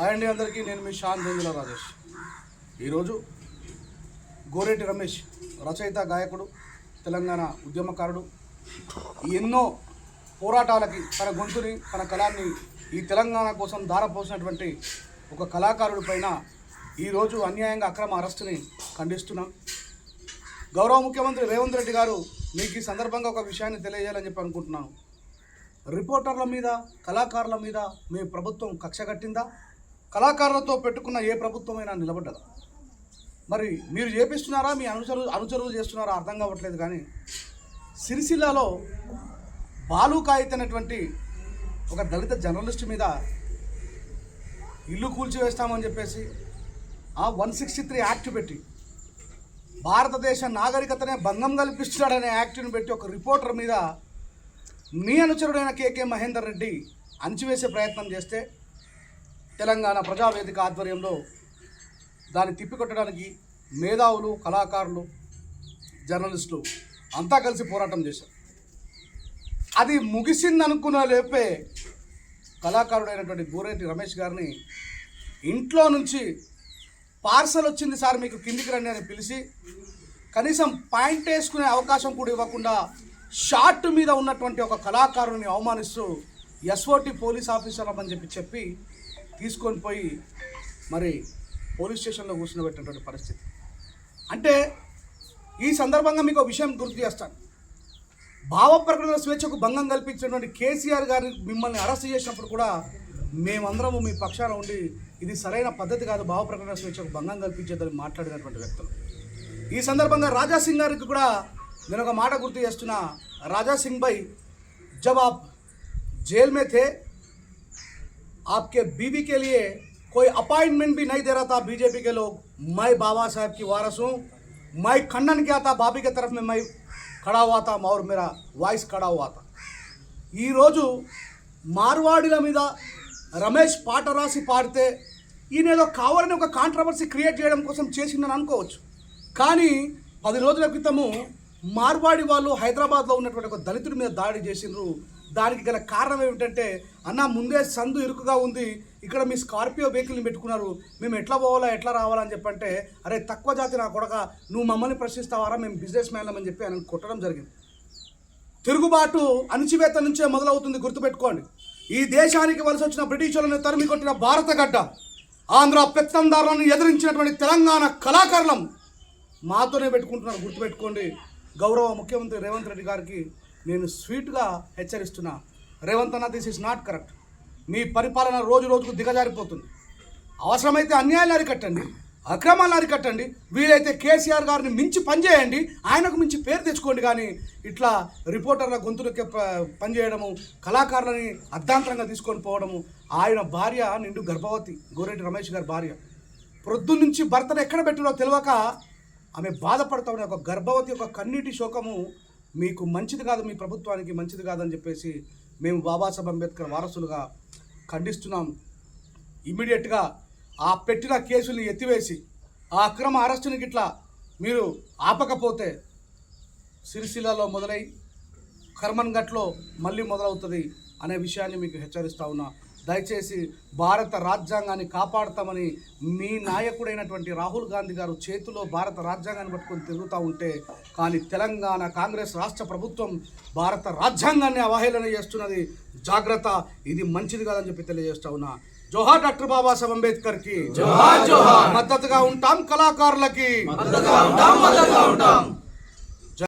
Hi అండి అందరికీ నేను మీ షాన్ జంజుల రాజేష్. ఈరోజు గోరెటి రమేష్ రచయిత గాయకుడు తెలంగాణ ఉద్యమకారుడు ఎన్నో పోరాటాలకి తన గొంతుని తన కళాన్ని ఈ తెలంగాణ కోసం దారపోసినటువంటి ఒక కళాకారుడి పైన ఈరోజు అన్యాయంగా అక్రమ అరెస్టుని ఖండిస్తున్నాం. గౌరవ ముఖ్యమంత్రి రేవంత్ రెడ్డి గారు మీకు ఈ సందర్భంగా ఒక విషయాన్ని తెలియజేయాలని చెప్పి అనుకుంటున్నాను. రిపోర్టర్ల మీద కళాకారుల మీద మీ ప్రభుత్వం కక్ష కట్టిందా? కళాకారులతో పెట్టుకున్న ఏ ప్రభుత్వమైనా నిలబడ్డదా? మరి మీరు చేపిస్తున్నారా? మీ అనుచరు అనుచరులు చేస్తున్నారా? అర్థం కావట్లేదు కానీ సిరిసిల్లాలో బాలు కాయిత్ అనేటువంటి ఒక దళిత జర్నలిస్ట్ మీద ఇల్లు కూల్చివేస్తామని చెప్పేసి ఆ వన్ సిక్స్టీ త్రీ యాక్ట్ పెట్టి భారతదేశ నాగరికతనే భంగం కల్పిస్తున్నాడనే యాక్ట్ని పెట్టి ఒక రిపోర్టర్ మీద మీ అనుచరుడైన కేకే మహేందర్ రెడ్డి అంచివేసే ప్రయత్నం చేస్తే తెలంగాణ ప్రజావేదిక ఆధ్వర్యంలో దాన్ని తిప్పికొట్టడానికి మేధావులు కళాకారులు జర్నలిస్టులు అంతా కలిసి పోరాటం చేశారు. అది ముగిసింది అనుకున్న లేపే కళాకారుడైనటువంటి గోరెడ్డి రమేష్ గారిని ఇంట్లో నుంచి పార్సల్ వచ్చింది సార్ మీకు కిందికి రండి అని పిలిచి కనీసం పాయింట్ వేసుకునే అవకాశం కూడా ఇవ్వకుండా షార్ట్ మీద ఉన్నటువంటి ఒక కళాకారుని అవమానిస్తూ ఎస్ఓటి పోలీస్ ఆఫీసర్ అని చెప్పి చెప్పి తీసుకొని పోయి మరి పోలీస్ స్టేషన్లో కూర్చున్నబెట్టినటువంటి పరిస్థితి. అంటే ఈ సందర్భంగా మీకు ఒక విషయం గుర్తు చేస్తాను. భావ ప్రకటన స్వేచ్ఛకు భంగం కల్పించినటువంటి కేసీఆర్ గారిని మిమ్మల్ని అరెస్ట్ చేసినప్పుడు కూడా మేమందరము మీ పక్షాన ఉండి ఇది సరైన పద్ధతి కాదు భావ ప్రకటన స్వేచ్ఛకు భంగం కల్పించేదని మాట్లాడినటువంటి వ్యక్తులు. ఈ సందర్భంగా రాజాసింగ్ గారికి కూడా నేను ఒక మాట గుర్తు చేస్తున్నా. రాజాసింగ్ బై జవాబ్ జైల్ మే థే आपके बीवी के लिए कोई अपॉइंटमेंट भी नहीं दे रहा था बीजेपी के लोग मैं बाबा साहब की वारस हूँ मैं खंडन किया था भाभी के तरफ में मैं खड़ा हुआ था और मेरा వాయిస్ खड़ा हुआ था ఈరోజు మార్వాడిల మీద రమేష్ పాట రాసి పాడితే ఈయన ఏదో కావాలని ఒక కాంట్రవర్సీ క్రియేట్ చేయడం కోసం చేసిందని అనుకోవచ్చు కానీ పది రోజుల క్రితము మార్వాడి వాళ్ళు హైదరాబాద్లో ఉన్నటువంటి ఒక దళితుడి మీద దాడి చేసిండ్రు దానికి గల కారణం ఏమిటంటే అన్న ముందే సందు ఇరుకుగా ఉంది. ఇక్కడ మీ స్కార్పియో వెహికల్ని పెట్టుకున్నారు. మేము ఎట్లా పోవాలా ఎట్లా రావాలా అని చెప్పంటే అరే తక్కువ జాతి నా కొడక నువ్వు మమ్మల్ని ప్రశ్నిస్తావారా? మేము బిజినెస్ మ్యాన్లం అని చెప్పి ఆయన కొట్టడం జరిగింది. తిరుగుబాటు అణచివేత నుంచే మొదలవుతుంది గుర్తుపెట్టుకోండి. ఈ దేశానికి వలస వచ్చిన బ్రిటిషులను తరిమి కొట్టిన భారత గడ్డ ఆంధ్ర పెత్తందారులను ఎదిరించినటువంటి తెలంగాణ కళాకారులం మాతోనే పెట్టుకుంటున్నారు గుర్తుపెట్టుకోండి. గౌరవ ముఖ్యమంత్రి రేవంత్ రెడ్డి గారికి నేను స్వీట్గా హెచ్చరిస్తున్నా. రేవంత్ అన్న దిస్ ఇస్ నాట్ కరెక్ట్ మీ పరిపాలన రోజు రోజుకు దిగజారిపోతుంది. అవసరమైతే అన్యాయాలు అరికట్టండి అక్రమాలు అరికట్టండి వీలైతే కేసీఆర్ గారిని మించి పనిచేయండి ఆయనకు మించి పేరు తెచ్చుకోండి కానీ ఇట్లా రిపోర్టర్ల గొంతులకి ప- పనిచేయడము కళాకారులని అర్ధాంతరంగా తీసుకొని పోవడము ఆయన భార్య నిండు గర్భవతి గోరెడ్డి రమేష్ గారి భార్య. ప్రొద్దు నుంచి భర్తను ఎక్కడ పెట్టినో తెలియక ఆమె బాధపడతా ఒక గర్భవతి యొక్క కన్నీటి శోకము మీకు మంచిది కాదు మీ ప్రభుత్వానికి మంచిది కాదని చెప్పేసి మేము బాబాసాహెబ్ అంబేద్కర్ వారసులుగా ఖండిస్తున్నాం. ఇమ్మీడియట్గా ఆ పెట్టిన కేసుల్ని ఎత్తివేసి ఆ అక్రమ అరెస్టుని గిట్లా మీరు ఆపకపోతే సిరిసిల్లలో మొదలై కర్మన్ఘట్లో మళ్ళీ మొదలవుతుంది అనే విషయాన్ని మీకు హెచ్చరిస్తా ఉన్నా. దయచేసి భారత రాజ్యాంగాన్ని కాపాడుతామని మీ నాయకుడైనటువంటి రాహుల్ గాంధీ గారు చేతిలో భారత రాజ్యాంగాన్ని పట్టుకొని తిరుగుతూ ఉంటే కానీ తెలంగాణ కాంగ్రెస్ రాష్ట్ర ప్రభుత్వం భారత రాజ్యాంగాన్ని అవహేళన చేస్తున్నది. జాగ్రత్త ఇది మంచిది కాదని చెప్పి తెలియజేస్తా ఉన్నా. జోహార్ డాక్టర్ బాబాసాహెబ్ అంబేద్కర్కి మద్దతుగా ఉంటాం కళాకారులకి. మద్దతుగా ఉంటాం మద్దతుగా ఉంటాం.